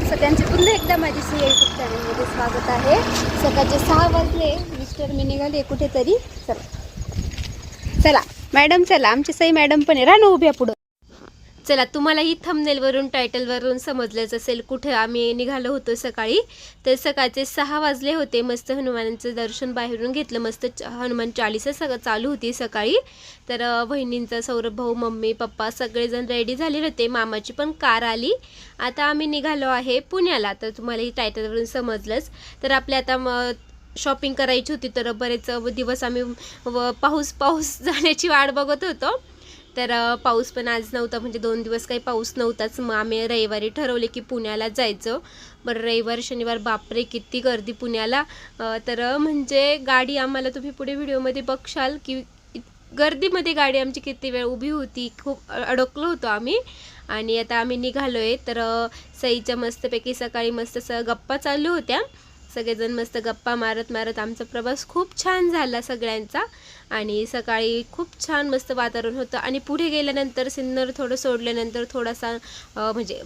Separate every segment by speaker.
Speaker 1: नमस्कार. सगळ्यांचे पुन्हा एकदा माझी सी यूट्यूब चॅनलमध्ये स्वागत आहे. सकाळचे सहा वाजले. मिस्टर मी निघाले कुठेतरी. चला. चला. मॅडम चला. आमची सई मॅडम पण आहे. राहणं ना उभ्या पुढं. चला तुम्हाला ही थंबनेलवरून टायटलवरून समजलंच असेल कुठे आम्ही निघालो होतो सकाळी. तर सकाळचे सहा वाजले होते. मस्त हनुमानांचं दर्शन बाहेरून घेतलं. मस्त च- हनुमान चालीसा सगळं चालू होती सकाळी. तर बहिणींचा सौरभ भाऊ मम्मी पप्पा सगळेजण रेडी झाले होते. मामाची पण कार आली. आता आम्ही निघालो आहे पुण्याला. तर तुम्हाला ही टायटलवरून समजलंच. तर आपल्या आता म शॉपिंग करायची होती. तर बरेच दिवस आम्ही व पाऊस पाऊस जाण्याची वाट बघत होतो. तर पाऊस पण आज नव्हता म्हणजे दोन दिवस काही पाऊस नव्हताच. मग आम्ही रविवारी ठरवले की पुण्याला जायचं. बरं रविवार शनिवार बापरे किती गर्दी पुण्याला. तर म्हणजे गाडी आम्हाला तुम्ही पुढे व्हिडिओमध्ये बघशाल की इत- गर्दीमध्ये गाडी आमची किती वेळ उभी होती खूप अडकलो होतो आम्ही. आणि आता आम्ही निघालो आहे तर सईच्या मस्तपैकी सकाळी मस्त स गप्पा चालू होत्या. सगळेजण मस्त गप्पा मारत मारत आमचा प्रवास खूप छान झाला सगळ्यांचा. आणि सकाळी खूप छान मस्त वातावरण होतं. आणि पुढे गेल्यानंतर सिन्नर थोडं सोडल्यानंतर थोडासा म्हणजे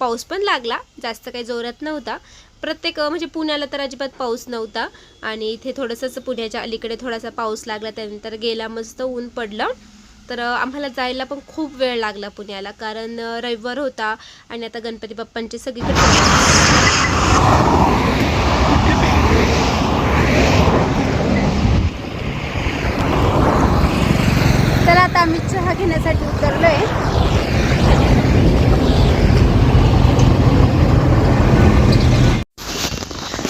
Speaker 1: पाऊस पण लागला. जास्त काही जोरात नव्हता. प्रत्येक म्हणजे पुण्याला तर अजिबात पाऊस नव्हता. आणि इथे थोडंसंच पुण्याच्या अलीकडे थोडासा पाऊस लागला. त्यानंतर गेला मस्त ऊन पडलं. तर आम्हाला जायला पण खूप वेळ लागला पुण्याला. कारण रविवार होता. आणि आता गणपती बाप्पांचे सगळीकडे तर आता घेण्यासाठी उतरलो आहे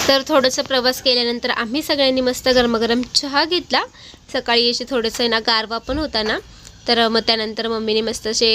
Speaker 1: तर थोडंसं प्रवास केल्यानंतर आम्ही सगळ्यांनी मस्त गरमागरम चहा घेतला. सकाळी असे थोडंसं ना गारवा पण होता ना. तर मग त्यानंतर मम्मीने मस्त असे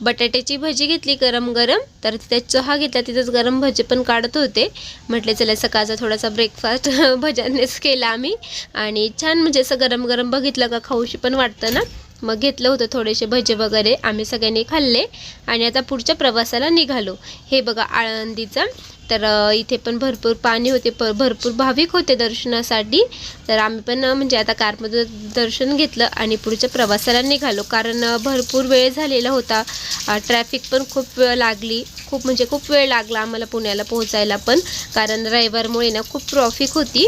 Speaker 1: बटाट्याची भजी घेतली गरम गरम तर तिथे चहा घेतला तिथंच गरम भजी पण काढत होते. म्हटले चला सकाळचा थोडासा ब्रेकफास्ट भज्यांनीच केला आम्ही. आणि छान म्हणजे असं गरम गरम बघितलं का खाऊशी पण वाटतं ना. मग घेतलं होतं थोडेसे भजे वगैरे आम्ही सगळ्यांनी खाल्ले आणि आता पुढच्या प्रवासाला निघालो. हे बघा आळंदीचं. तर इथे पण भरपूर पाणी होते प भरपूर भाविक होते दर्शनासाठी. तर आम्ही पण म्हणजे आता कारमध्ये दर्शन घेतलं आणि पुढच्या प्रवासाला निघालो. कारण भरपूर वेळ झालेला होता. ट्रॅफिक पण खूप वेळ लागली. खूप म्हणजे खूप वेळ लागला आम्हाला पुण्याला पोहोचायला पण. कारण रविवारमुळे ना खूप ट्रॉफिक होती.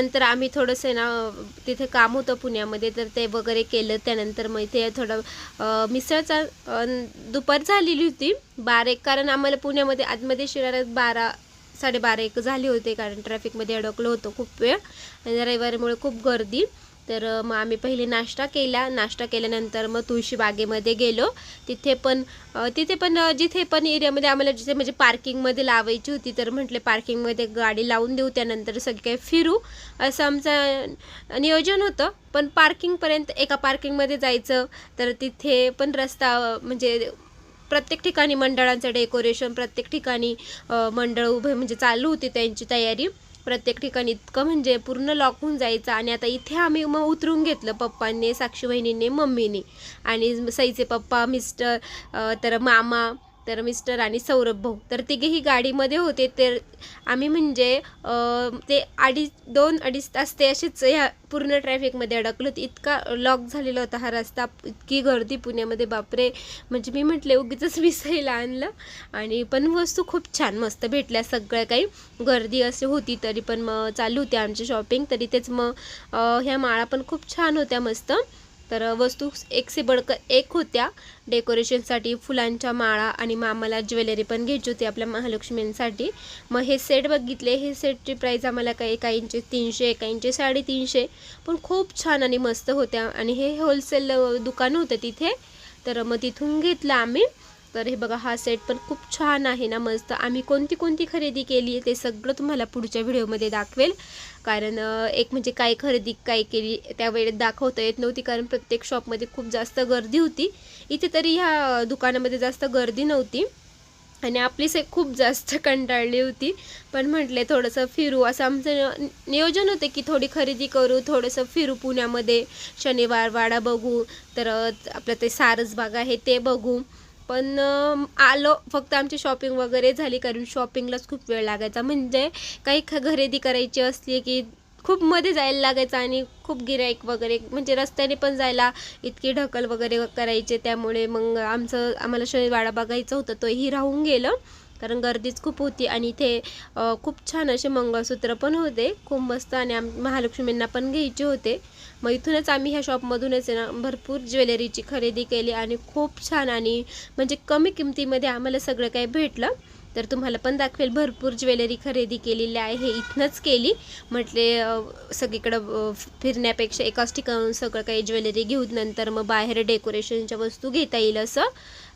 Speaker 1: त्यानंतर आम्ही थोडंसं ना तिथे काम होतं पुण्यामध्ये तर ते वगैरे केलं. त्यानंतर मग इथे थोडं मिसळचा दुपार झालेली होती. बारा एक कारण आम्हाला पुण्यामध्ये आतमध्ये शिरारात बारा साडेबारा एक झाले होते कारण ट्रॅफिकमध्ये अडकलो होतो खूप वेळ. आणि रविवारीमुळे खूप गर्दी. तर मग आम्ही पहिले नाश्ता केला. नाश्ता केल्यानंतर मग तुळशी बागेमध्ये गेलो. तिथे पण तिथे पण जिथे पण एरियामध्ये आम्हाला जिथे म्हणजे पार्किंगमध्ये लावायची होती तर म्हटले पार्किंगमध्ये गाडी लावून देऊ. त्यानंतर सगळे काही फिरू. असं आमचं नियोजन होतं. पण पार्किंगपर्यंत एका पार्किंगमध्ये जायचं. तर तिथे पण रस्ता म्हणजे प्रत्येक ठिकाणी मंडळांचं डेकोरेशन प्रत्येक ठिकाणी मंडळ उभे म्हणजे चालू होती त्यांची तयारी. प्रत्येक ठिकाणी इतकं म्हणजे पूर्ण लॉक होऊन जायचं आणि आता इथे आम्ही मग उतरून घेतलं पप्पांनी साक्षी बहिणीने मम्मीने आणि सईचे पप्पा मिस्टर तर मामा तर मिस्टर आणि सौरभ भाऊ. तर तिघेही गाडीमध्ये होते. तर आम्ही म्हणजे ते अडीच दोन अडीच तास ते असेच ह्या पूर्ण ट्रॅफिकमध्ये अडकलो. होते इतका लॉक झालेला होता हा रस्ता. इतकी गर्दी पुण्यामध्ये. बापरे! म्हणजे मी म्हटले उगीच विसायला आणलं. आणि पण वस्तू खूप छान मस्त भेटल्या. सगळ्या काही गर्दी असे होती तरी पण मग चालू होती आमची शॉपिंग. तरी तेच मग ह्या माळा पण खूप छान होत्या मस्त. तर वस्तू एक से बडक एक होत्या. डेकोरेशनसाठी फुलांच्या माळा आणि मामाला ज्वेलरी पण घ्यायची होती आपल्या महालक्ष्मींसाठी. मग हे सेट बघितले. हे सेटची प्राईज आम्हाला काही काहींचे तीनशे काहींचे साडेतीनशे. पण खूप छान आणि मस्त होत्या. आणि हे होलसेल दुकान होतं तिथे. तर मग तिथून घेतलं आम्ही. तर हे बघा हा सेट पण खूप छान आहे ना मस्त. आम्ही कोणती कोणती खरेदी केली आहे ते सगळं तुम्हाला पुढच्या व्हिडिओमध्ये दाखवेल. कारण एक म्हणजे काय खरेदी काय केली त्या वेळेत दाखवता येत नव्हती कारण प्रत्येक शॉपमध्ये खूप जास्त गर्दी होती. इथे तरी ह्या दुकानामध्ये जास्त गर्दी नव्हती आणि आपली से खूप जास्त कंटाळली होती. पण म्हटले थोडंसं फिरू. असं आमचं नियोजन होते की थोडी खरेदी करू थोडंसं फिरू पुण्यामध्ये. शनिवार वाडा बघू तर आपलं ते सारसबाग आहे ते बघू. पण आलो फक्त आमची शॉपिंग वगैरे झाली कारण शॉपिंगलाच खूप वेळ लागायचा. म्हणजे काही ख खरेदी करायची असली की खूप मध्ये जायला लागायचं आणि खूप गिराईक वगैरे म्हणजे रस्त्याने पण जायला इतकी ढकल वगैरे करायचे. त्यामुळे मग आमचं आम्हाला शनिवाडा बघायचं होतं तोही राहून गेलं. कारण गर्दीच खूप होती आणि इथे खूप छान असे मंगळसूत्र पण होते. खूप मस्त आणि आम महालक्ष्मींना पण घ्यायचे होते. मग इथूनच आम्ही ह्या शॉपमधूनच आहे ना भरपूर ज्वेलरीची खरेदी केली आणि खूप छान आणि म्हणजे कमी किमतीमध्ये आम्हाला सगळं काही भेटलं. तर तुम्हाला पण दाखवेल भरपूर ज्वेलरी खरेदी केलेली आहे. हे इथनंच केली. म्हटले सगळीकडं फिरण्यापेक्षा एकाच ठिकाणून सगळं काही ज्वेलरी घेऊन नंतर मग बाहेर डेकोरेशनच्या वस्तू घेता येईल असं.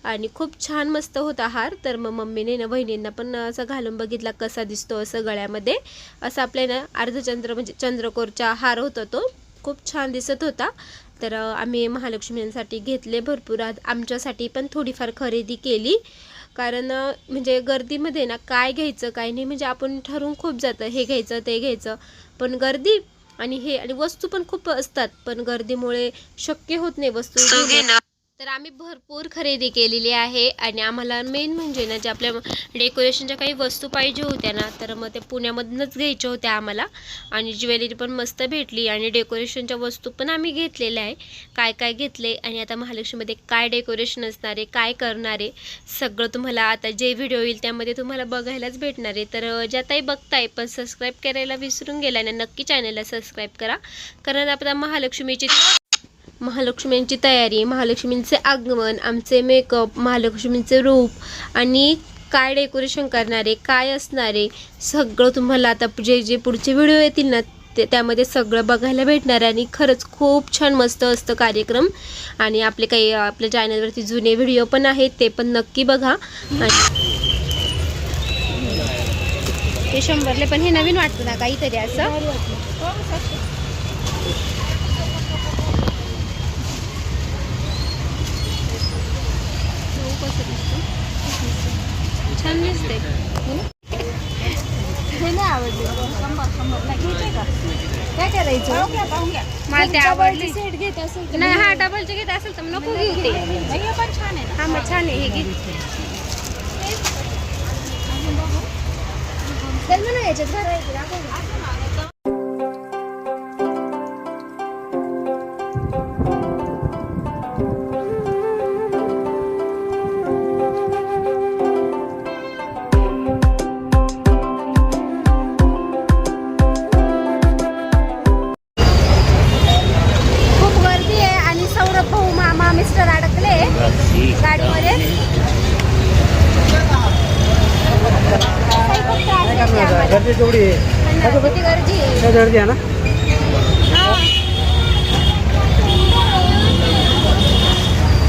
Speaker 1: आणि खूप छान मस्त होता हार. तर मग मम्मीने ना बहिणींना पण असं घालून बघितला कसा दिसतो असं गळ्यामध्ये. असं आपल्या ना अर्धचंद्र म्हणजे चंद्रकोरचा हार होता तो. खूप छान दिसत होता. तर आम्ही महालक्ष्मींसाठी घेतले भरपूर. आज आमच्यासाठी पण थोडीफार खरेदी केली. कारण म्हणजे गर्दीमध्ये ना काय घ्यायचं काय नाही म्हणजे आपण ठरवून खूप जातं. हे घ्यायचं ते घ्यायचं. पण गर्दी आणि हे आणि वस्तू पण खूप असतात. पण गर्दीमुळे शक्य होत नाही वस्तू घेणं. तर आम्ही भरपूर खरेदी केलेली आहे आणि आम्हाला मेन म्हणजे ना जे आपल्या डेकोरेशनच्या काही वस्तू पाहिजे होत्या ना तर मग ते पुण्यामधूनच घ्यायच्या होत्या आम्हाला. आणि ज्वेलरी पण मस्त भेटली आणि डेकोरेशनच्या वस्तू पण आम्ही घेतलेल्या आहे. काय काय घेतले आणि आता महालक्ष्मीमध्ये काय डेकोरेशन असणार आहे काय करणार आहे सगळं तुम्हाला आता जे व्हिडिओ येईल त्यामध्ये तुम्हाला बघायलाच भेटणार आहे. तर अं, ज्या ताई बघताय पण सबस्क्राईब करायला विसरून गेला ना नक्की चॅनलला सबस्क्राईब करा. कारण आता महालक्ष्मीची महालक्ष्मींची तयारी महालक्ष्मींचे आगमन आमचे मेकअप महालक्ष्मींचे रूप आणि काय डेकोरेशन करणारे काय असणारे सगळं तुम्हाला आता जे जे पुढचे व्हिडिओ येतील ना ते त्यामध्ये सगळं बघायला भेटणार आहे. आणि खरंच खूप छान मस्त असतं कार्यक्रम. आणि आपले काही आपल्या चॅनलवरती जुने व्हिडिओ पण आहेत ते पण नक्की बघा. आणि ते शंभरले पण हे नवीन वाटतं ना काहीतरी असं? छान दिसते
Speaker 2: काय करायचं
Speaker 1: मला ते आवडली
Speaker 2: सेट घेत असेल
Speaker 1: नाही हा डबलचे घेत असेल तर नको घेऊ ते
Speaker 2: पण छान आहे
Speaker 1: हा मग छान आहे हे घे
Speaker 2: चल म्हणून याच्यात भरायचं आहे.
Speaker 3: गर्दी आहे.
Speaker 2: गर्दी आहे
Speaker 3: ना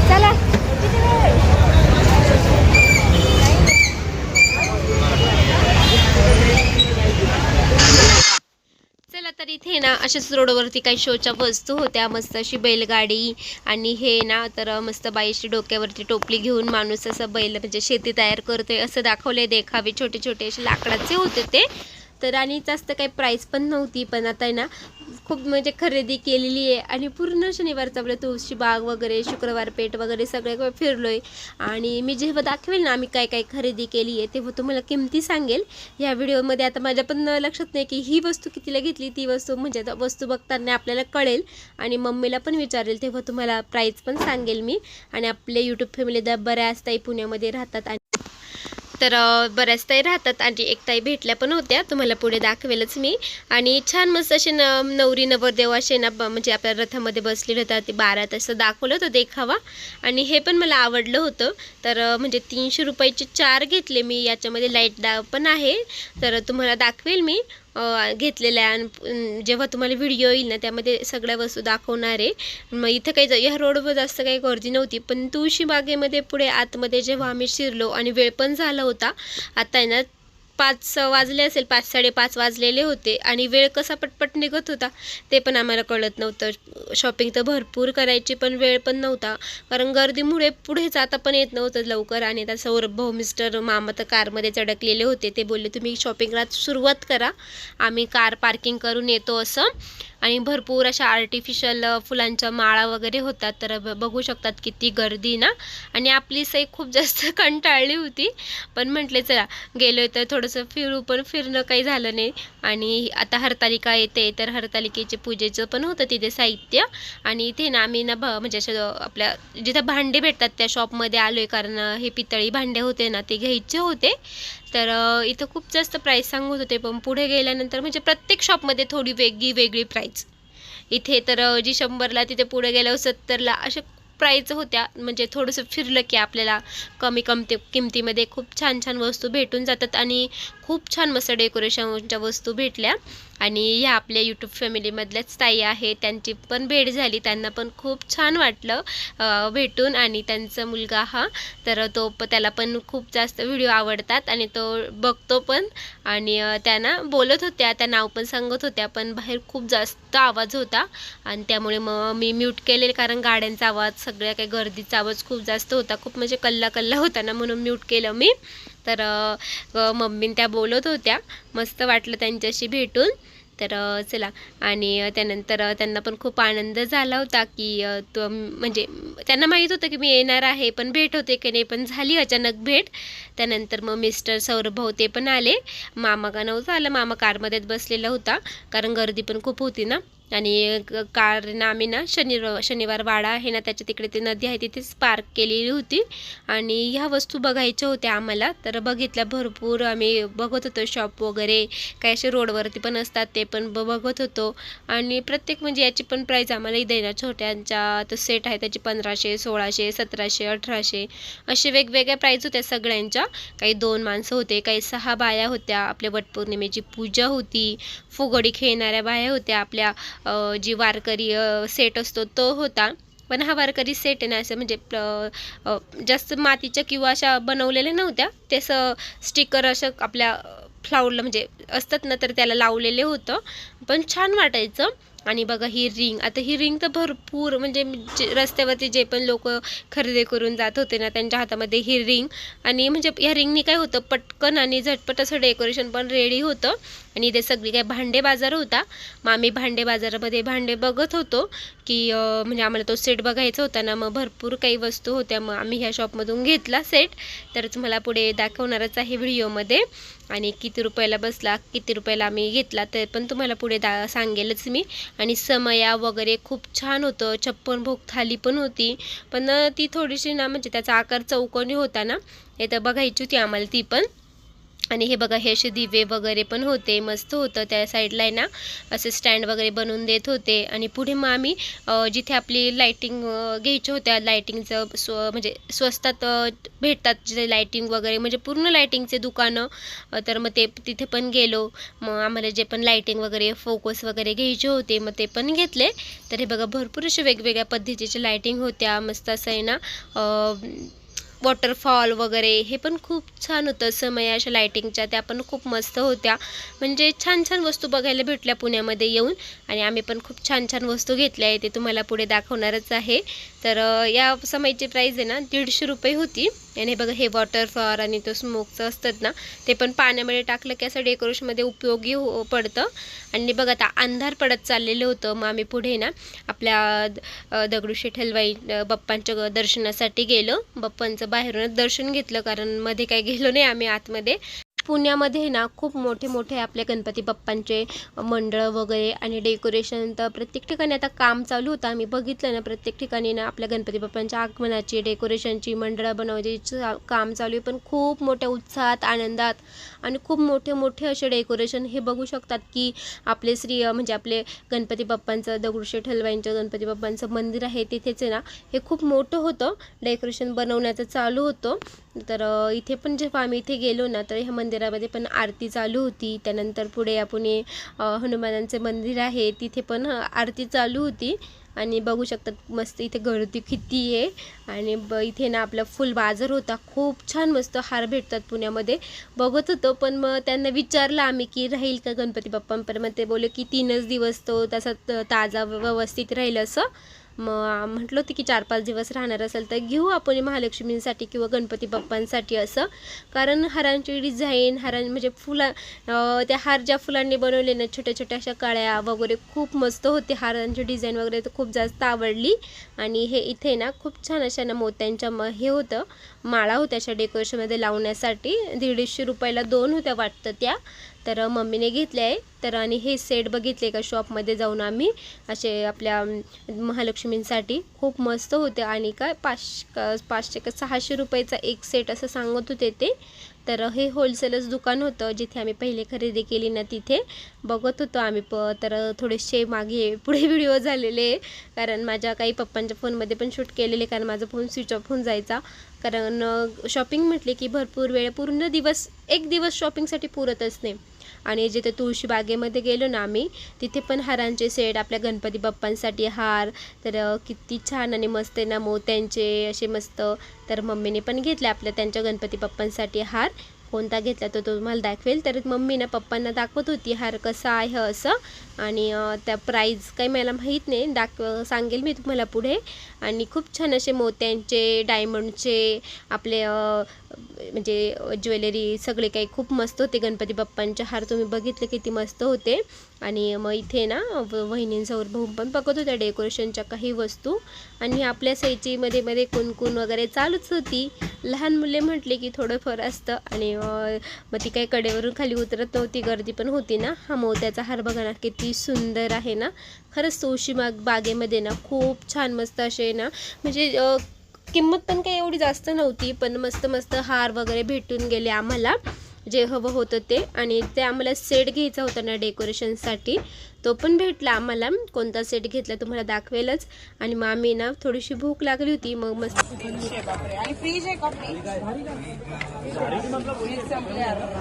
Speaker 2: चला किती वेळ आहे?
Speaker 1: चला तर इथे ना अशाच रोडवरती काही शोच्या वस्तू होत्या मस्त अशी बैलगाडी आणि हे ना तर मस्त बाईशी डोक्यावरती टोपली घेऊन माणूस असं बैल म्हणजे शेती तयार करतोय असं दाखवले देखावे छोटे छोटे असे लाकडाचे होते ते. तर आणि जास्त काही प्राईस पण नव्हती पण आता आहे ना खूप म्हणजे खरेदी केलेली आहे आणि पूर्ण शनिवारचा आपलं तुळशी बाग वगैरे शुक्रवार पेठ वगैरे सगळे फिरलोय. आणि मी जेव्हा दाखवेल ना आम्ही काय काय खरेदी केली आहे तेव्हा तुम्हाला किमती सांगेल. या व्हिडिओमध्ये आता माझ्या पण लक्षात नाही की ही वस्तू कितीला घेतली ती वस्तू म्हणजे आता वस्तू बघताना आपल्याला कळेल. आणि मम्मीला पण विचारेल तेव्हा तुम्हाला प्राईस पण सांगेल मी. आणि आपले यूट्यूब फॅमिली बऱ्याच ताई पुण्यामध्ये राहतात आणि तर बऱ्याच ताई राहतात आणि एक ताई भेटल्या पण होत्या. तुम्हाला पुढे दाखवेलच मी. आणि छान मस्त असे न नवरी नवरदेव असे ना म्हणजे आपल्या रथामध्ये बसलेले होतात. ते बारा तसं दाखवलं होतं देखावा. आणि हे पण मला आवडलं होतं. तर म्हणजे तीनशे रुपयाचे चार घेतले मी. याच्यामध्ये लाइट दा पण आहे. तर तुम्हाला दाखवेल मी. घेतलेल्या आहे आणि जेव्हा तुम्हाला व्हिडिओ येईल ना त्यामध्ये सगळ्या वस्तू दाखवणार आहे. मग इथं काही जा- ह्या रोडवर जास्त काही गर्दी नव्हती पण तुळशी बागेमध्ये पुढे आतमध्ये जेव्हा आम्ही शिरलो आणि वेळ पण झाला होता आता आहे ना पाच वाजले असेल पाच साडेपाच वाजलेले होते आणि वेळ कसा पटपट निघत होता ते पण आम्हाला कळत नव्हतं. शॉपिंग तर भरपूर करायची पण वेळ पण नव्हता. कारण गर्दीमुळे पुढे जाता पण येत नव्हतं लवकर आणि आता सौरभ भाऊ मिस्टर मामा तर कारमध्ये अडकलेले होते. ते बोलले तुम्ही शॉपिंगला सुरुवात करा. आम्ही कार पार्किंग करून येतो असं. आणि भरपूर अशा आर्टिफिशियल फुलांच्या माळा वगैरे होतात. तर ब- बघू शकतात किती गर्दी ना. आणि आपली सई खूप जास्त कंटाळली होती. पण म्हटले चला गेलो तर थोडंसं फिरू पण फिरणं काही झालं नाही. आणि आता हरतालिका येते. तर हरतालिकेचे पूजेचं पण होतं तिथे साहित्य. आणि इथे ना आम्ही ना भ म्हणजे असं आपल्या जिथं भांडे भेटतात त्या शॉपमध्ये आलो आहे कारण हे पितळी भांडे होते ना ते घ्यायचे होते. तर इथं खूप जास्त प्राईस सांगत होते पण पुढे गेल्यानंतर म्हणजे प्रत्येक शॉपमध्ये थोडी वेगळी वेगळी प्राईज इथे तर जी शंभरला तिथे पुढे गेल्यावर सत्तरला अशा प्राईज होत्या. म्हणजे थोडंसं फिरलं की आपल्याला कमी कमती किमतीमध्ये खूप छान छान वस्तू भेटून जातात आणि खूप छान मस्त डेकोरेशनच्या वस्तू भेटल्या. आणि ह्या आपल्या यूट्यूब फॅमिलीमधल्याच ताई आहे त्यांची पण भेट झाली त्यांना पण खूप छान वाटलं भेटून आणि त्यांचा मुलगा हा तर तो प त्याला पण खूप जास्त व्हिडिओ आवडतात आणि तो बघतो पण आणि त्यांना बोलत होत्या त्या नाव पण सांगत होत्या पण बाहेर खूप जास्त आवाज होता आणि त्यामुळे मग मी म्यूट केले कारण गाड्यांचा आवाज सगळ्या काही गर्दीचा आवाज खूप जास्त होता खूप म्हणजे कल्ला कल्ला होता ना म्हणून म्यूट केलं मी. तर अ, मम्मीन त्या बोलत होत्या. मस्त वाटलं त्यांच्याशी भेटून. तर चला. आणि त्यानंतर त्यांना पण खूप आनंद झाला होता की तो म्हणजे त्यांना माहीत होतं की मी येणार आहे पण भेट होते की नाही पण झाली अचानक भेट. त्यानंतर मग मिस्टर सौरभ ते पण आले. मामा का नव्हतं आलं. मामा कारमध्येच बसलेला होता. कारण गर्दी पण खूप होती ना. आणि क- आम्ही ना शनि शनिवार वाडा आहे ना त्याच्या तिकडे ती नदी आहे तिथेच पार्क केलेली होती. आणि ह्या वस्तू बघायच्या होत्या आम्हाला. तर बघितल्या भरपूर. आम्ही बघत होतो शॉप वगैरे. काही असे रोडवरती पण असतात ते पण ब- बघत होतो. आणि प्रत्येक म्हणजे याची पण प्राईस आम्हाला इथे ना छोट्यांच्या तो सेट आहे त्याची पंधराशे सोळाशे सतराशे अठराशे. असे वेगवेगळ्या प्राईज होत्या सगळ्यांच्या. काही दोन माणसं होते काही सहा बाया होत्या. आपल्या वटपौर्णिमेची पूजा होती. फुगडी खेळणाऱ्या बाया होत्या आपल्या. जी वारकरी सेट असतो तो होता. पण हा वारकरी सेट आहे ना असं म्हणजे जास्त मातीच्या किंवा अशा बनवलेल्या नव्हत्या. ते स्टिकर असं आपल्या फ्लावरला म्हणजे असतात ना तर त्याला लावलेले होतं. पण छान वाटायचं. आणि बघा ही रिंग आता ही रिंग तर भरपूर म्हणजे जे रस्त्यावरती जे पण लोक खरेदी करून जात होते ना त्यांच्या हातामध्ये ही रिंग आणि म्हणजे ह्या रिंगनी काय होतं पटकन आणि झटपट असं डेकोरेशन पण रेडी होतं. आणि इथे सगळी काय भांडे बाजार होता. मग आम्ही भांडे बाजारामध्ये भांडे बघत होतो की म्हणजे आम्हाला तो सेट बघायचा होता ना मग भरपूर काही वस्तू होत्या. मग आम्ही ह्या शॉपमधून घेतला सेट तर तुम्हाला पुढे दाखवणारच आहे व्हिडिओमध्ये आणि किती रुपयाला बसला किती रुपयाला आम्ही घेतला ते पण तुम्हाला पुढे दा सांगेलच मी. आणि समया वगैरे खूप छान होतं. छप्पन भोग थाली पण होती. पण ती थोडीशी ना म्हणजे त्याचा आकार चौकोनी होता ना हे तर बघायची होती आम्हाला ती पण. आणि हे बघा हे असे दिवे वगैरे पण होते मस्त होतं. त्या साईडला आहे ना असे स्टँड वगैरे बनवून देत होते. आणि पुढे मग आम्ही जिथे आपली लाईटिंग घ्यायच्या होत्या लायटिंगचं स्व म्हणजे स्वस्तात भेटतात जिथे लायटिंग वगैरे म्हणजे पूर्ण लायटिंगचे दुकानं तर मग ते तिथे पण गेलो. मग आम्हाला जे पण लायटिंग वगैरे फोकस वगैरे घ्यायचे होते मग ते पण घेतले. तर हे बघा भरपूर असे वेगवेगळ्या पद्धतीचे लायटिंग होत्या. मस्त असं आहे ना वॉटरफॉल वगैरे हे पण खूप छान होतं. समय अशा लाईटिंगच्या त्या पण खूप मस्त होत्या. म्हणजे छान छान वस्तू बघायला भेटल्या पुण्यामध्ये येऊन. आणि आम्ही पण खूप छान छान वस्तू घेतल्या आहे ते तुम्हाला पुढे दाखवणारच आहे. तर या समयची प्राईज आहे ना दीडशे रुपये होती. आणि हे बघा हे वॉटरफॉल आणि तो स्मोकचं असतात ना ते पण पाण्यामध्ये टाकलं की असं डेकोरेशनमध्ये उपयोगी हो पडतं. आणि बघा आता अंधार पडत चाललेलं होतं मग आम्ही पुढे ना आपल्या दगडूशेठ हलवाई बप्पांच्या बाप्पांच्या दर्शनासाठी गेलो. बाप्पांचं बाहेरूनच दर्शन घेतलं कारण मध्ये काही गेलो नाही आम्ही आतमध्ये. पुण्यामध्ये ना खूप मोठे मोठे आपले गणपती बाप्पांचे मंडळ वगैरे आणि डेकोरेशन तर प्रत्येक ठिकाणी आता काम चालू होतं. आम्ही बघितलं ना प्रत्येक ठिकाणी ना आपल्या गणपती बाप्पांच्या आगमनाची डेकोरेशनची मंडळं बनवायची काम चालू आहे. पण खूप मोठ्या उत्साहात आनंदात आणि खूप मोठे मोठे असे डेकोरेशन हे बघू शकतात की आपले श्री म्हणजे आपले गणपती बाप्पांचं दगडूशेठ हलवाईंचं गणपती बाप्पांचं मंदिर आहे तिथेच आहे ना हे खूप मोठं होतं. डेकोरेशन बनवण्याचं चालू होतं. तर इथे पण जेव्हा आम्ही इथे गेलो ना तर हे मंदिर मंदिरामध्ये पण आरती चालू होती. त्यानंतर पुढे आपण हनुमानांचे मंदिर आहे. तिथे पण आरती चालू होती. आणि बघू शकतात मस्त इथे गर्दी किती आहे. आणि ब इथे ना आपला फुल बाजार होता. खूप छान मस्त हार भेटतात पुण्यामध्ये. बघत होतो पण मग त्यांना विचारलं आम्ही की राहील का गणपती बाप्पांपर्यंत मग ते बोलले की तीनच दिवस तो तसा ताजा व्यवस्थित राहील असं. मग म्हटलं होतं की चार पाच दिवस राहणार असेल तर घेऊ आपण महालक्ष्मींसाठी किंवा गणपती बाप्पांसाठी असं. कारण हारांची डिझाईन हारां म्हणजे फुला त्या हार ज्या फुलांनी बनवले ना छोट्या छोट्या अशा काळ्या वगैरे खूप मस्त होते हारांची डिझाईन वगैरे तर खूप जास्त आवडली. आणि हे इथे ना खूप छान अशा ना मोत्यांच्या म हे होतं. माळा होत्या अशा डेकोरेशनमध्ये लावण्यासाठी. दीडशे रुपयाला दोन होत्या वाटतं त्या. तर मम्मीने घेतले आहे. तर आणि हे सेट बघितले का शॉपमध्ये जाऊन आम्ही. असे आपल्या महालक्ष्मींसाठी खूप मस्त होते. आणि काय पाच पाचशे का सहाशे रुपयाचा एक सेट असं सांगत होते ते. तर हे होलसेलच दुकान होतं जिथे आम्ही पहिले खरेदी केली ना तिथे. बघत होतो आम्ही प तर थोडेसे मागे पुढे व्हिडिओ झालेले कारण माझ्या काही पप्पांच्या फोनमध्ये पण शूट केलेले कारण माझा फोन स्विच ऑफ होऊन जायचा. कारण शॉपिंग म्हटले की भरपूर वेळ पूर्ण दिवस एक दिवस शॉपिंगसाठी पुरतच नाही. आणि जिथे तुळशीबागेमध्ये गेलो ना आम्ही तिथे पण हारांचे सेट आपल्या गणपती बाप्पांसाठी हार तर किती छान आणि मस्त आहे ना मोत्यांचे असे मस्त तर मम्मीने पण घेतले आपल्या त्यांच्या गणपती बाप्पांसाठी हार. कोणता घेतला तो तुम्हाला दाखवेल. तर मम्मी ना पप्पांना दाखवत होती हार कसा आहे असं. आणि त्या प्राईज काही मला माहीत नाही. दाखव सांगेल मी तुम्हाला पुढे. आणि खूप छान असे मोत्यांचे डायमंडचे आपले म्हणजे ज्वेलरी सगळे काही खूप मस्त होते. गणपती बाप्पांचे हार तुम्ही बघितले किती मस्त होते. आणि मग इथे ना व- वहिनींसमोर भाऊ पण बघत होत्या डेकोरेशनच्या काही वस्तू. आणि आपल्या साईची मध्ये मध्ये कुणकुण वगैरे चालूच होती. लहान मुले म्हटले की थोडंफार असतं. आणि मग ती काही कडेवरून खाली उतरत नव्हती. गर्दी पण होती ना. हा मोत्याचा हार बघा ना किती सुंदर आहे ना. खरंच तुळशी बागेमध्ये ना खूप छान मस्त असे ना म्हणजे किंमत पण काही एवढी जास्त नव्हती पण मस्त मस्त हार वगैरे भेटून गेले आम्हाला. जे हवं होतं ते. आणि ते आम्हाला सेट घ्यायचा होता ना डेकोरेशनसाठी तो पण भेटला आम्हाला. कोणता सेट घेतला तुम्हाला दाखवेलच. आणि मग आम्ही ना थोडीशी भूक लागली होती मग मस्त
Speaker 3: आणि फ्रीज आहे का फ्रीज फ्रीज संपले आता.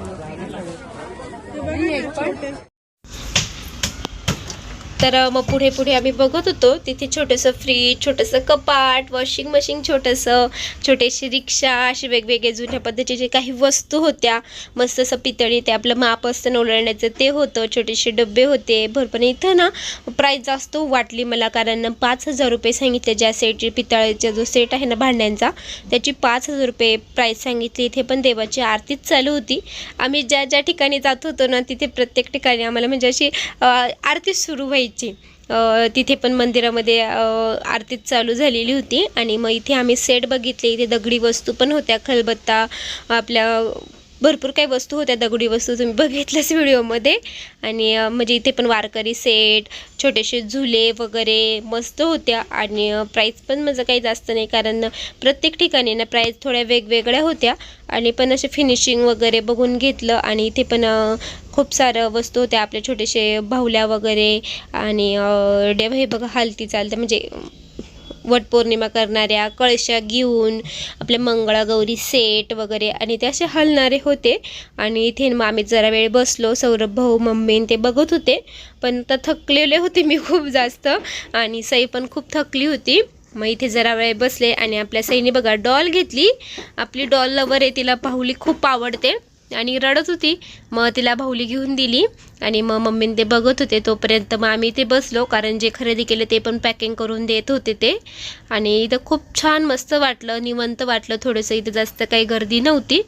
Speaker 1: तर मग पुढे पुढे आम्ही बघत होतो. तिथे छोटंसं फ्रीज छोटंसं कपाट वॉशिंग मशीन छोटंसं छोटेशी रिक्षा असे वेगवेगळे जुन्या पद्धतीचे जे काही वस्तू होत्या मस्त असं पितळी ते आपलं माप असतं ना ते होतं. छोटेसे डबे होते. भरपूर. इथं ना प्राईस जास्त वाटली मला कारण पाच हजार रुपये सांगितले ज्या सेटची पितळेचा जो सेट आहे ना भांड्यांचा त्याची पाच हजार रुपये प्राईस सांगितली. इथे पण देवाची आरतीच चालू होती. आम्ही ज्या ज्या ठिकाणी जात होतो ना तिथे प्रत्येक ठिकाणी आम्हाला म्हणजे अशी आरती सुरू व्हायची. अ, तिथे पण मंदिरामध्ये आरती आरतीच चालू झालेली होती आणि मग इथे आम्ही सेट बघितले. इथे दगडी वस्तू पण होत्या खलबत्ता आपल्या भरपूर काही वस्तू होत्या दगडी वस्तू तुम्ही बघितल्याच व्हिडिओमध्ये. आणि म्हणजे इथे पण वारकरी सेट छोटेसे झुले वगैरे मस्त होत्या. आणि प्राईस पण माझं काही जास्त नाही कारण प्रत्येक ठिकाणी ना प्राईस थोड्या वेगवेगळ्या होत्या. आणि पण असे फिनिशिंग वगैरे बघून घेतलं आणि इथे पण खूप सारं वस्तू होत्या. आपले छोटेसे बाहुल्या वगैरे आणि डेव हे बघा हालती चालतं म्हणजे वटपौर्णिमा करणाऱ्या कळशा घेऊन आपल्या मंगळागौरी सेट वगैरे आणि ते असे हलणारे होते. आणि इथे मग आम्ही जरा वेळ बसलो सौरभ भाऊ मम्मी ते बघत होते. पण तर थकलेले होते मी खूप जास्त आणि सई पण खूप थकली होती. मग इथे जरा वेळ बसले आणि आपल्या सईने बघा डॉल घेतली. आपली डॉल लवर आहे तिला पाहुली खूप आवडते. आणि रडत होती. मग तिला भाऊली घेऊन दिली आणि मग मम्मीने ते बघत होते. तोपर्यंत मग आम्ही ते बसलो. कारण जे खरेदी केले ते पण पॅकिंग करून देत होते ते. आणि इथं खूप छान मस्त वाटलं. निवंत वाटलं. थोडंसं इथं जास्त काही गर्दी नव्हती.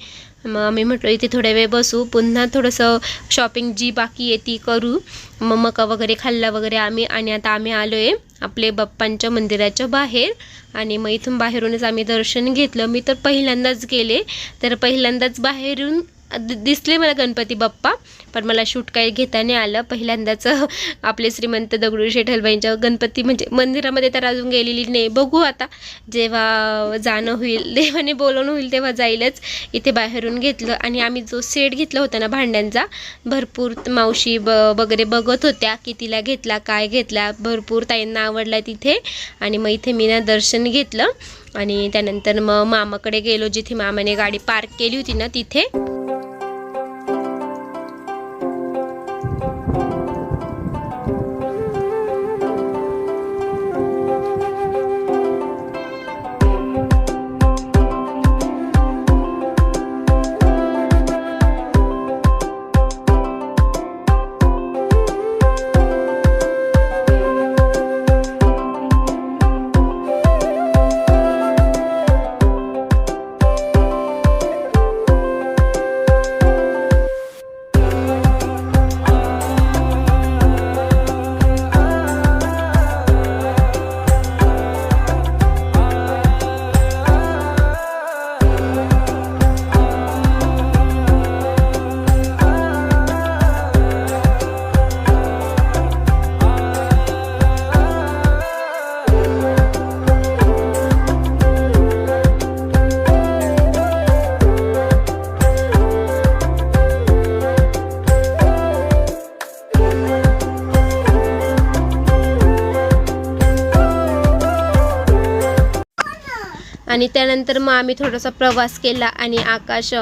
Speaker 1: मग आम्ही म्हटलं इथे थोड्या वेळ बसू. पुन्हा थोडंसं शॉपिंग जी बाकी आहे ती करू. मग मका वगैरे खाल्ला वगैरे आम्ही. आणि आता आम्ही आलो आहे आपले बाप्पांच्या मंदिराच्या बाहेर. आणि मग इथून बाहेरूनच आम्ही दर्शन घेतलं. मी तर पहिल्यांदाच गेले. तर पहिल्यांदाच बाहेरून दिसले मला गणपती बाप्पा पण मला शूट काही घेता नाही आलं. पहिल्यांदाच आपले श्रीमंत दगडूशेठ हलवाईंच्या गणपती म्हणजे मंदिरामध्ये तर अजून गेलेली नाही. बघू आता. जेव्हा जाणं होईल देवाने बोलवणं होईल तेव्हा जाईलच. इथे बाहेरून घेतलं आणि आम्ही जो सेट घेतला होता ना भांड्यांचा भरपूर मावशी ब वगैरे बघत होत्या की तिला घेतला काय घेतला. भरपूर ताईंना आवडला तिथे. आणि मग इथे मी ना दर्शन घेतलं. आणि त्यानंतर मग मामाकडे गेलो जिथे मामाने गाडी पार्क केली होती ना तिथे. आणि त्यानंतर मग आम्ही थोडासा प्रवास केला आणि आकाश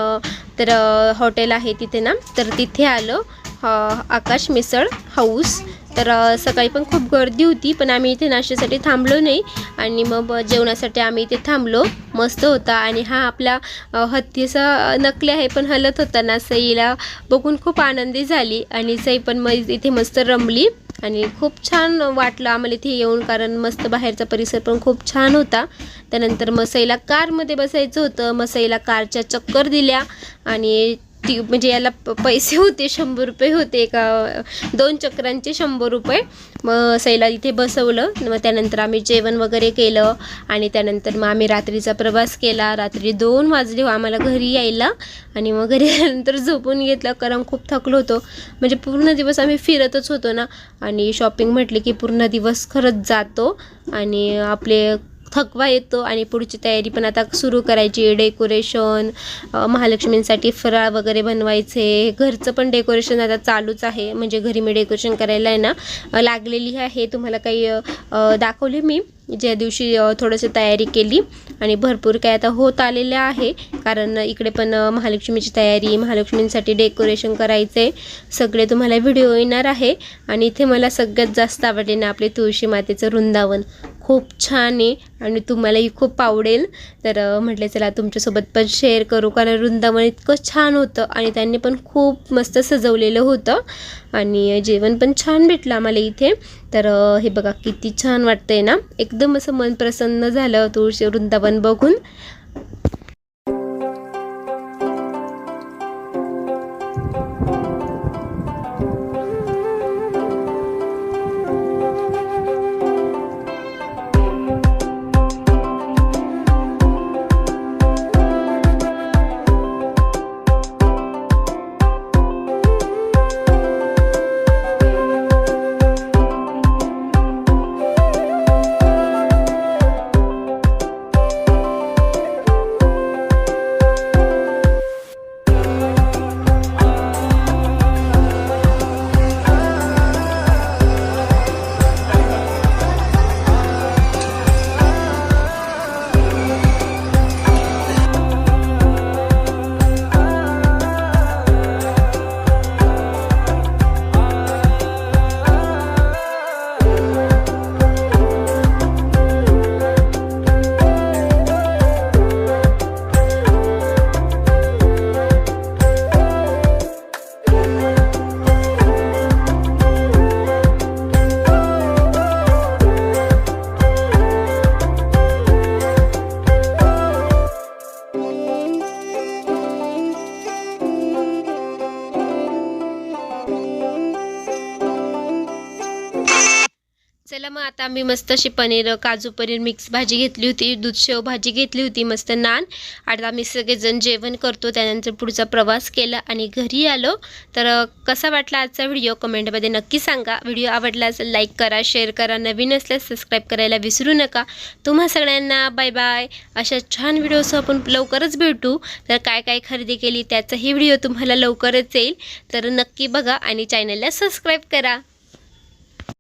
Speaker 1: तर हॉटेल आहे तिथे ना तर तिथे आलो. आकाश मिसळ हाऊस. तर सकाळी पण खूप गर्दी होती पण आम्ही इथे नाश्त्यासाठी थांबलो नाही. आणि मग जेवणासाठी आम्ही इथे थांबलो. मस्त होता आणि हा आपला हत्तीचा नकली आहे पण हलत होता ना सईला बघून खूप आनंदी झाली. आणि सई पण मग इथे मस्त रमली. आणि खूप छान वाटलं आम्हाला इथे येऊन कारण मस्त बाहेरचा परिसर पण खूप छान होता. त्यानंतर मसईला कारमध्ये बसायचं होतं. मसईला कारच्या चक्कर दिल्या आणि ती म्हणजे याला प- पैसे होते शंभर रुपये होते एका दोन चक्रांचे शंभर रुपये. मग सैला इथे बसवलं. मग त्यानंतर आम्ही जेवण वगैरे केलं. आणि त्यानंतर मग आम्ही रात्रीचा प्रवास केला. रात्री दोन वाजले हो आम्हाला घरी यायला. आणि मग घरी आल्यानंतर झोपून घेतलं. कारण खूप थकलो होतो. म्हणजे पूर्ण दिवस आम्ही फिरतच होतो ना. आणि शॉपिंग म्हटले की पूर्ण दिवस खरंच जातो. आणि आपले थकवा येतो आणि पुढची तयारी पण आता सुरू करायची. डेकोरेशन महालक्ष्मींसाठी फराळ वगैरे बनवायचे. घरचं पण डेकोरेशन आता चालूच आहे. म्हणजे घरी मी डेकोरेशन करायला आहे ना लागलेली आहे. तुम्हाला काही दाखवले मी. ज्या दिवशी थोडंसं तयारी केली आणि भरपूर काय आता होत आलेलं आहे. कारण इकडे पण महालक्ष्मीची तयारी महालक्ष्मींसाठी डेकोरेशन करायचं आहे सगळे तुम्हाला व्हिडिओ येणार आहे. आणि इथे मला सगळ्यात जास्त आवडले ना आपले तुळशी मातेचं वृंदावन. खूप छान आहे आणि तुम्हालाही खूप आवडेल. तर म्हटले म्हटलं चला तुमच्यासोबत पण शेअर करू. कारण वृंदावन इतकं छान होतं आणि त्यांनी पण खूप मस्त सजवलेलं होतं. आणि जेवण पण छान भेटलं आम्हाला इथे. तर हे बघा किती छान वाटतंय ना. एकदम असं मन प्रसन्न झालं तुळशी वृंदावन बघून. आता मी मस्त अशी पनीर काजू पनीर मिक्स भाजी घेतली होती दूध शेव भाजी घेतली होती मस्त नान. आता आम्ही सगळेजण जेवण करतो त्यानंतर पुढचा प्रवास केला आणि घरी आलो. तर कसा वाटला आजचा व्हिडिओ कमेंटमध्ये नक्की सांगा. व्हिडिओ आवडला असेल लाईक करा शेअर करा. नवीन असल्यास सबस्क्राईब करायला विसरू नका. तुम्हा सगळ्यांना बाय बाय अशा छान व्हिडिओसह आपण लवकरच भेटू. तर काय काय खरेदी केली त्याचाही व्हिडिओ तुम्हाला लवकरच येईल. तर नक्की बघा आणि चॅनलला सबस्क्राईब करा.